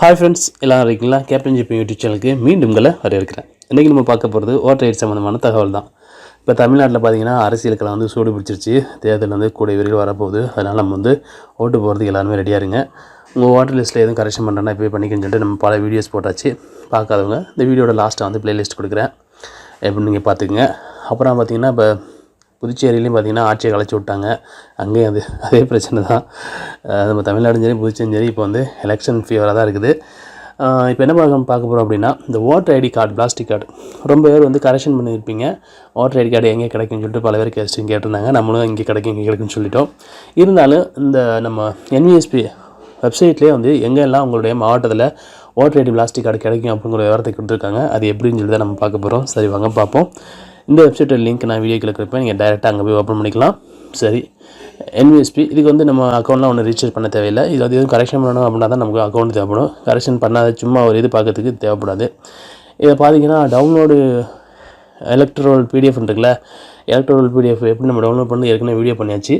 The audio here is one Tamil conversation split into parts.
ஹாய் ஃப்ரெண்ட்ஸ் எல்லாம் இருக்கீங்களா? கேப்டன் ஜிபி யூடியூப் சேனலுக்கு மீண்டும் உங்களை வரவேற்கிறேன். இன்றைக்கி நம்ம பார்க்க போகிறது ஓட்டர் ரைட் சம்மந்தமான தகவல் தான். இப்போ தமிழ்நாட்டில் பார்த்தீங்கன்னா அரசியலுக்கெல்லாம் வந்து சூடு பிடிச்சிருச்சு. தேர்தல் வந்து கூட விரைவில் வரப்போகுது. அதனால் நம்ம வந்து ஓட்டு போகிறதுக்கு எல்லாருமே ரெடியாக இருங்க. உங்கள் ஓட்டர் லிஸ்ட்டில் எதுவும் கரெக்ஷன் பண்ணுறேன்னா இப்போ பண்ணிக்கன்னு சொல்லிட்டு நம்ம பல வீடியோஸ் போட்டாச்சு. பார்க்காதவங்க இந்த வீடியோட லாஸ்ட்டை வந்து ப்ளேலிஸ்ட் கொடுக்குறேன். எப்படின்னு நீங்கள் பார்த்துக்குங்க. அப்புறம் பார்த்தீங்கன்னா இப்போ புதுச்சேரியிலையும் பார்த்திங்கன்னா ஆட்சியை கலைச்சி விட்டாங்க. அங்கேயும் அது அதே பிரச்சனை தான். நம்ம தமிழ்நாடும் சரி புதுச்சேரியும் சரி இப்போ வந்து எலெக்ஷன் ஃபீவராக தான் இருக்குது. இப்போ என்ன பார்க்க பார்க்க போகிறோம் அப்படின்னா இந்த voter ID card plastic card ரொம்ப பேர் வந்து கரெக்ஷன் பண்ணியிருப்பீங்க. ஓட்டர் ஐடி கார்டு எங்கே கிடைக்கும்னு சொல்லிட்டு பல பேர் கேஸ்டிங் கேட்டிருந்தாங்க. நம்மளும் இங்கே கிடைக்கும் இங்கே கிடைக்கும்னு சொல்லிட்டோம். இருந்தாலும் இந்த நம்ம என்விஎஸ்பி வெப்சைட்லேயே வந்து எங்கெல்லாம் உங்களுடைய மாவட்டத்தில் ஓட்டர் ஐடி பிளாஸ்டிக் கார்டு கிடைக்கும் அப்படிங்கிற விவரத்தை கொடுத்துருக்காங்க. அது எப்படின்னு சொல்லி தான் நம்ம பார்க்க போகிறோம் சரி வாங்க பார்ப்போம். இந்த வெப்சைட்டோட லிங்க் நான் வீடியோ இருக்கிறப்ப நீங்கள் டேரெக்டாக அங்கே போய் ஓப்பன் பண்ணிக்கலாம். சரி. என்விஎஸ்பி இதுக்கு வந்து நம்ம அக்கௌண்ட்லாம் ஒன்று ரீசார்ஜ் பண்ண தேவையில்லை. இது வந்து எதுவும் கரெக்ஷன் பண்ணணும் அப்படின்னா தான் நமக்கு அக்கௌண்ட் தேவைப்படும். கரெக்ஷன் பண்ணாத சும்மா ஒரு இது பார்க்கறதுக்கு தேவைப்படாது. இதை பார்த்தீங்கன்னா டவுன்லோடு எலக்ட்ரோல் பிடிஎஃப் இருக்குல்ல எலக்ட்ரோல் பிடிஎஃப் எப்படி நம்ம டவுன்லோட் பண்ணி ஏற்கனவே வீடியோ பண்ணியாச்சு.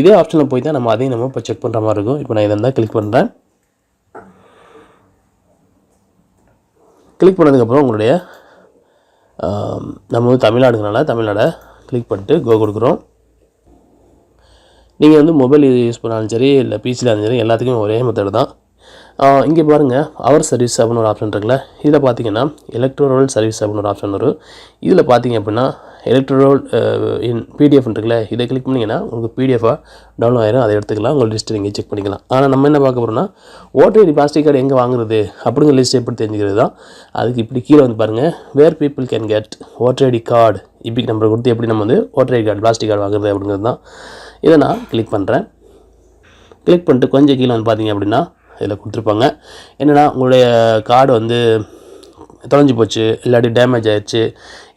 இதே ஆப்ஷனில் போய் தான் நம்ம அதையும் நம்ம இப்போ செக் பண்ணுற மாதிரி இருக்கும். இப்போ நான் இதை இருந்தால் கிளிக் பண்ணுறேன் கிளிக் பண்ணதுக்கப்புறம் உங்களுடைய நம்ம வந்து தமிழ்நாடுங்கனால தமிழ்நாடை கிளிக் பண்ணிட்டு கோ கொடுக்குறோம். நீங்கள் வந்து மொபைல் யூஸ் பண்ணாலும் சரி இல்லை பிசியில் இருந்தாலும் சரி எல்லாத்துக்குமே ஒரே மெத்தட் தான். இங்கே பாருங்கள் அவர் சர்வீஸ் அப்படின்னு ஒரு ஆப்ஷன் இருக்குல்ல. இதில் பார்த்தீங்கன்னா எலக்ட்ரோரல் சர்வீஸ் அப்படின்னு ஒரு ஆப்ஷன் வரும். இதில் பார்த்தீங்க அப்படின்னா எலக்ட்ரோல் இன் பிடிஎஃப் இருக்குல்ல இதை கிளிக் பண்ணிங்கன்னா உங்களுக்கு பிடிஎஃபாக டவுன்லோட் ஆயிரும். அதை எடுத்துக்கலாம். உங்கள் லிஸ்ட்டு நீங்கள் செக் பண்ணிக்கலாம். ஆனால் நம்ம என்ன பார்க்க போகிறோம்னா ஓட்டர் ஐடி பிளாஸ்டிக் கார்டு எங்கே வாங்குறது? அப்படிங்கிற லிஸ்ட் எப்படி தெரிஞ்சுக்கிறது தான். அதுக்கு இப்படி கீழே வந்து பாருங்கள் where people can get voter ID card EPIC number கொடுத்து எப்படி நம்ம வந்து voter ID card plastic card வாங்குறது அப்படிங்கிறது தான். இதை நான் கிளிக் பண்ணுறேன் கிளிக் பண்ணிட்டு கொஞ்சம் கீழே வந்து பார்த்தீங்க அப்படின்னா இதில் கொடுத்துருப்பாங்க. என்னென்னா உங்களுடைய கார்டு வந்து தொலைஞ்சு போச்சு இல்லாட்டி டேமேஜ் ஆயிடுச்சு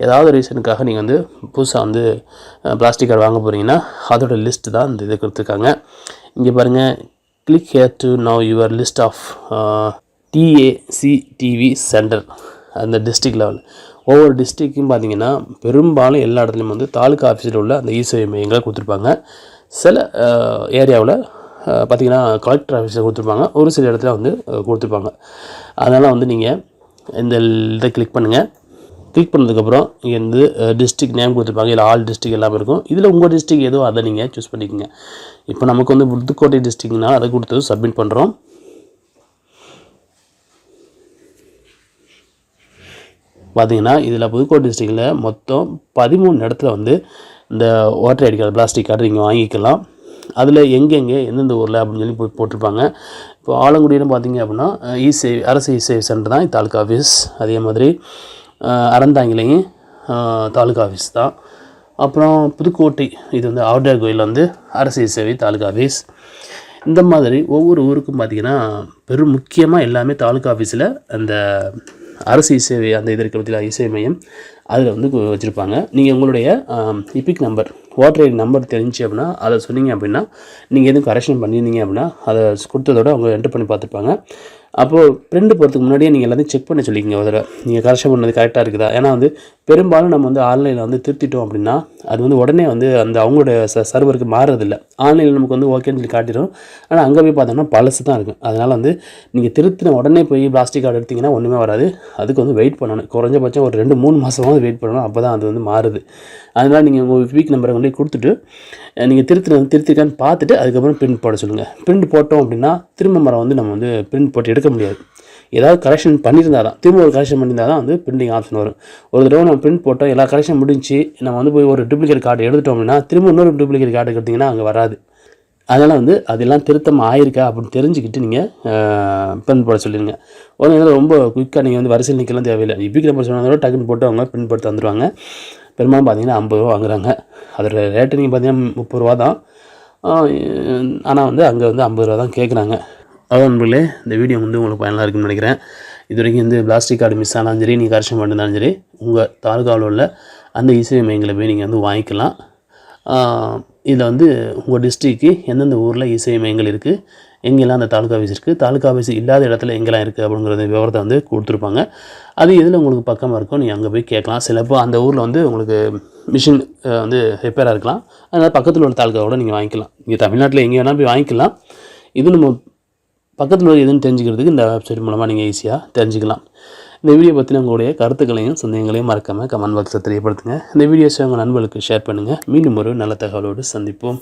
ஏதாவது ரீசனுக்காக நீங்கள் வந்து புதுசாக வந்து பிளாஸ்டிக் கார்டு வாங்க போகிறீங்கன்னா அதோட லிஸ்ட்டு தான் இந்த இது கொடுத்துருக்காங்க. இங்கே பாருங்கள் click here to know your list of DACDV centre அந்த டிஸ்ட்ரிக்ட் லெவல் ஒவ்வொரு டிஸ்ட்ரிக்கும் பார்த்தீங்கன்னா பெரும்பாலும் எல்லா இடத்துலையும் வந்து தாலுக்கா ஆஃபீஸில் உள்ள அந்த இசேவை மையங்களை கொடுத்துருப்பாங்க. சில ஏரியாவில் பார்த்திங்கன்னா கலெக்டர் ஆஃபீஸில் கொடுத்துருப்பாங்க. ஒரு சில இடத்துல வந்து கொடுத்துருப்பாங்க. அதனால் வந்து நீங்கள் இந்த இதை கிளிக் பண்ணுங்கள் கிளிக் பண்ணதுக்கப்புறம் இங்கே வந்து டிஸ்ட்ரிக் நேம் கொடுத்துருப்பாங்க. இல்லை ஆல் டிஸ்ட்ரிக்ட் எல்லாமே இருக்கும். இதில் உங்கள் டிஸ்ட்ரிக் ஏதோ அதை நீங்கள் சூஸ் பண்ணிக்கோங்க. இப்போ நமக்கு வந்து புதுக்கோட்டை டிஸ்ட்ரிக்னால் அதை கொடுத்து சப்மிட் பண்ணுறோம் பார்த்திங்கன்னா இதில் புதுக்கோட்டை டிஸ்ட்ரிக்டில் மொத்தம் பதிமூணு இடத்துல வந்து இந்த voter ID card plastic card நீங்கள் வாங்கிக்கலாம். அதில் எங்கெங்கே எந்தெந்த ஊரில் அப்படின்னு சொல்லி போட்டு போட்டிருப்பாங்க. இப்போ ஆலங்குடியிலும் பார்த்தீங்க அப்படின்னா இசே அரசு இசை சென்டர் தான் தாலுக்கா ஆஃபீஸ். அதே மாதிரி அறந்தாங்கிலையும் தாலுக்கா ஆஃபீஸ் தான். அப்புறம் புதுக்கோட்டை இது வந்து ஆவுடையார் கோயில் வந்து அரசு இசேவை தாலுக்கா ஆஃபீஸ். இந்த மாதிரி ஒவ்வொரு ஊருக்கும் பார்த்தீங்கன்னா பெரும் முக்கியமாக எல்லாமே தாலுக்கா ஆஃபீஸில் அந்த அரசு இசேவை அந்த இது பற்றியில் இசை மையம் அதில் வந்து வச்சுருப்பாங்க. நீங்கள் உங்களுடைய EPIC number voter ID number தெரிஞ்சு அப்படின்னா அதை சொன்னீங்க அப்படின்னா நீங்கள் எதுவும் கரெக்ஷன் பண்ணியிருந்தீங்க அப்படின்னா அதை கொடுத்ததோட அவங்க என்டர் பண்ணி பார்த்துருப்பாங்க அப்போது பிரிண்ட் போகிறதுக்கு முன்னாடியே நீங்கள் எல்லாத்தையும் செக் பண்ண சொல்லிக்கங்க ஒரு தடவை. நீங்கள் கரெக்ஷன் பண்ணது கரெக்டாக இருக்குதா? ஏன்னா வந்து பெரும்பாலும் நம்ம வந்து ஆன்லைனில் வந்து திருத்திட்டோம் அப்படின்னா அது வந்து உடனே வந்து அந்த அவங்களோட ச சர்வருக்கு மாறுறதில்ல. ஆன்லைனில் நமக்கு வந்து ஓகேன்னு சொல்லி காட்டிடும். ஆனால் அங்கே போய் பார்த்தோம்னா பழசு தான் இருக்கும். அதனால் வந்து நீங்கள் திருத்தின உடனே போய் பிளாஸ்டிக் கார்டு எடுத்திங்கன்னா ஒன்றுமே வராது. அதுக்கு வந்து வெயிட் பண்ணணும். குறைஞ்சபட்சம் ஒரு ரெண்டு மூணு மாதமாவது வெயிட் பண்ணணும். அப்போ தான் அது வந்து மாறுது. அதனால் நீங்கள் உங்கள் வீக் நம்பரை கொண்டு போய் கொடுத்துட்டு நீங்கள் திருத்தின திருத்திருக்கான்னு பார்த்துட்டு அதுக்கப்புறம் பிரிண்ட் போட சொல்லுங்கள் பிரிண்ட் போட்டோம் அப்படின்னா திரும்ப மரம் வந்து நம்ம வந்து பிரிண்ட் போட்டு எடுக்க முடியாது. ஏதாவது கரெக்ஷன் பண்ணியிருந்தா தான் திரும்ப ஒரு கரெக்ஷன் பண்ணியிருந்தால் தான் வந்து பிரிண்டிங் ஆப்ஷன் வரும். ஒரு தடவை நம்ம பிரிண்ட் போட்டோம் எல்லா கரெக்ஷன் முடிஞ்சு நம்ம வந்து போய் ஒரு டூப்ளிகேட் கார்டு எடுத்துட்டோம் அப்படின்னா திரும்ப இன்னொரு டூப்ளிகேட் கார்டு எடுத்திங்கன்னா அங்கே வராது. அதனால் வந்து அதெல்லாம் திருத்தம் ஆயிருக்கா அப்படின்னு தெரிஞ்சுக்கிட்டு நீங்கள் பிரிண்ட் போட சொல்லிடுங்க உடனே ரொம்ப குயிக்காக நீங்கள் வந்து வரிசையில் நிற்கலாம் தேவையில்லை. இபிக் நம்பர் சொன்னதோட டக்குன்னு போட்டு அவங்க பிரிண்ட் போட்டு தந்துடுவாங்க பெரும்பாலும் பார்த்தீங்கன்னா ஐம்பது ரூபா வாங்குறாங்க. அதோட ரேட்டு நீங்கள் பார்த்தீங்கன்னா முப்பது ரூபா தான். ஆனால் வந்து அங்கே வந்து ஐம்பது ரூபா தான் கேட்குறாங்க அதான் நண்பர்களே இந்த வீடியோ வந்து உங்களுக்கு பயனாக இருக்குன்னு நினைக்கிறேன். இது வரைக்கும் வந்து பிளாஸ்டிக் கார்டு மிஸ் ஆனாலும் சரி நீங்கள் கரெக்ஷன் பண்ணிருந்தாலும் சரி உங்கள் தாலுகாவில் உள்ள அந்த இசை மையங்களை போய் நீங்கள் வந்து வாங்கிக்கலாம். இதில் வந்து உங்கள் டிஸ்ட்ரிக்கு எந்தெந்த ஊரில் இசை மையங்கள் இருக்குது எங்கெல்லாம் அந்த தாலுக்கா ஆஃபீஸ் இருக்குது தாலுக்கா ஆஃபீஸ் இல்லாத இடத்துல எங்கெல்லாம் இருக்குது அப்படிங்கிறத விவரத்தை வந்து கொடுத்துருப்பாங்க. அது எதில் உங்களுக்கு பக்கமாக இருக்கோ நீங்கள் அங்கே போய் கேட்கலாம். சிலப்போ அந்த ஊரில் வந்து உங்களுக்கு மிஷின் வந்து ரிப்பேராக இருக்கலாம். அதனால் பக்கத்தில் உள்ள தாலுக்காவோட நீங்கள் வாங்கிக்கலாம். இங்கே தமிழ்நாட்டில் எங்கே வேணால் போய் வாங்கிக்கலாம். இது நம்ம பக்கத்தில் உள்ள எதுன்னு தெரிஞ்சுக்கிறதுக்கு இந்த வெப்சைட் மூலமாக நீங்கள் ஈஸியாக தெரிஞ்சுக்கலாம். இந்த வீடியோ பற்றின உங்களுடைய கருத்துக்களையும் சந்தேகங்களையும் மறக்காமல் கமெண்ட் பாக்ஸில் தெரியப்படுத்துங்க. இந்த வீடியோஸை உங்கள் நண்பர்களுக்கு ஷேர் பண்ணுங்கள் மீண்டும் ஒரு நல்ல தகவலோடு சந்திப்போம்.